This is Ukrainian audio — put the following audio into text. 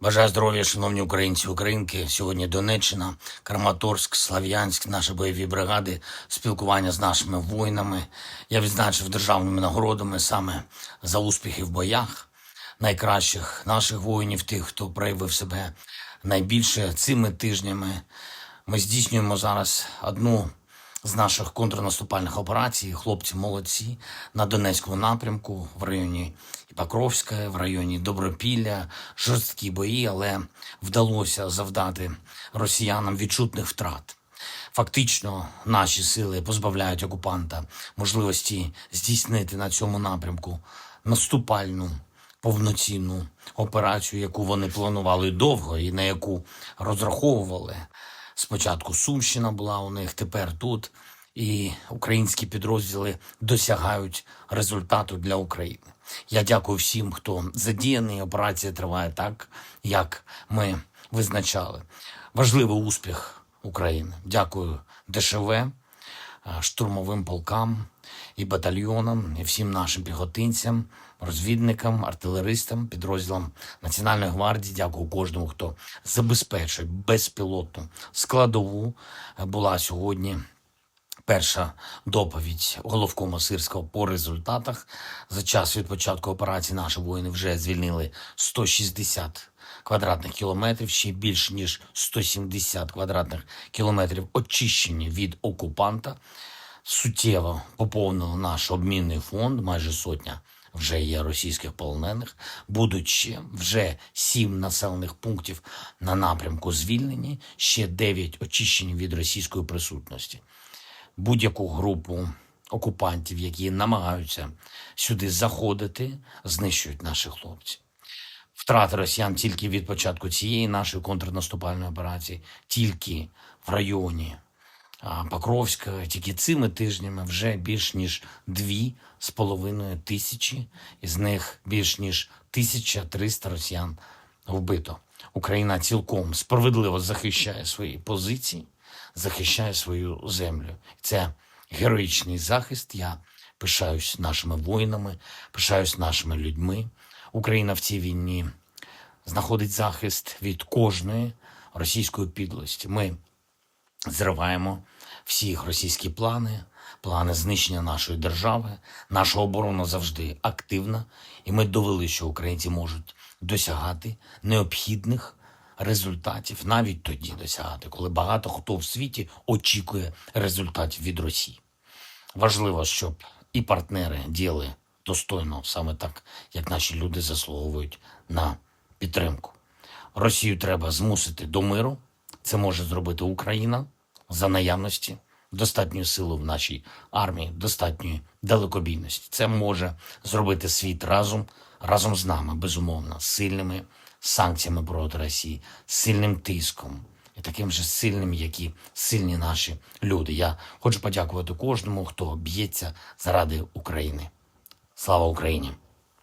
Бажаю здоров'я, шановні українці, українки. Сьогодні Донеччина, Краматорськ, Слав'янськ, наші бойові бригади, спілкування з нашими воїнами. Я відзначив державними нагородами саме за успіхи в боях найкращих наших воїнів, тих, хто проявив себе найбільше цими тижнями. Ми здійснюємо зараз одну з наших контрнаступальних операцій. Хлопці молодці на Донецькому напрямку в районі Покровська, в районі Добропілля, жорсткі бої, але вдалося завдати росіянам відчутних втрат. Фактично, наші сили позбавляють окупанта можливості здійснити на цьому напрямку наступальну повноцінну операцію, яку вони планували довго і на яку розраховували. Спочатку Сумщина була у них, тепер тут. І українські підрозділи досягають результату для України. Я дякую всім, хто задіяний. Операція триває так, як ми визначали. Важливий успіх України. Дякую ДШВ, штурмовим полкам і батальйонам, і всім нашим піхотинцям, розвідникам, артилеристам, підрозділам Національної гвардії. Дякую кожному, хто забезпечує безпілотну складову. Е, Була сьогодні. Перша доповідь головкома Сирського по результатах. За час від початку операції наші воїни вже звільнили 160 квадратних кілометрів, ще більш ніж 170 квадратних кілометрів очищені від окупанта. Суттєво поповнили наш обмінний фонд, майже сотня вже є російських полонених. Будуть ще вже сім населених пунктів на напрямку звільнені, ще дев'ять очищені від російської присутності будь-яку групу окупантів, які намагаються сюди заходити, знищують наші хлопці. Втрати росіян тільки від початку цієї нашої контрнаступальної операції, тільки в районі Покровська, тільки цими тижнями вже більш ніж дві з половиною тисячі, із них більш ніж 1300 росіян вбито. Україна цілком справедливо захищає свої позиції, захищає свою землю. Це героїчний захист. Я пишаюсь нашими воїнами, пишаюсь нашими людьми. Україна в цій війні знаходить захист від кожної російської підлості. Ми зриваємо всі російські плани, плани знищення нашої держави. Наша оборона завжди активна, і ми довели, що українці можуть досягати необхідних результатів, навіть тоді досягати, коли багато хто в світі очікує результатів від Росії. Важливо, щоб і партнери діяли достойно, саме так, як наші люди заслуговують на підтримку. Росію треба змусити до миру. Це може зробити Україна за наявності достатньої сили в нашій армії, достатньої далекобійності. Це може зробити світ разом, разом з нами, безумовно, сильними санкціями проти Росії, сильним тиском і таким же сильним, як і сильні наші люди. Я хочу подякувати кожному, хто б'ється заради України. Слава Україні!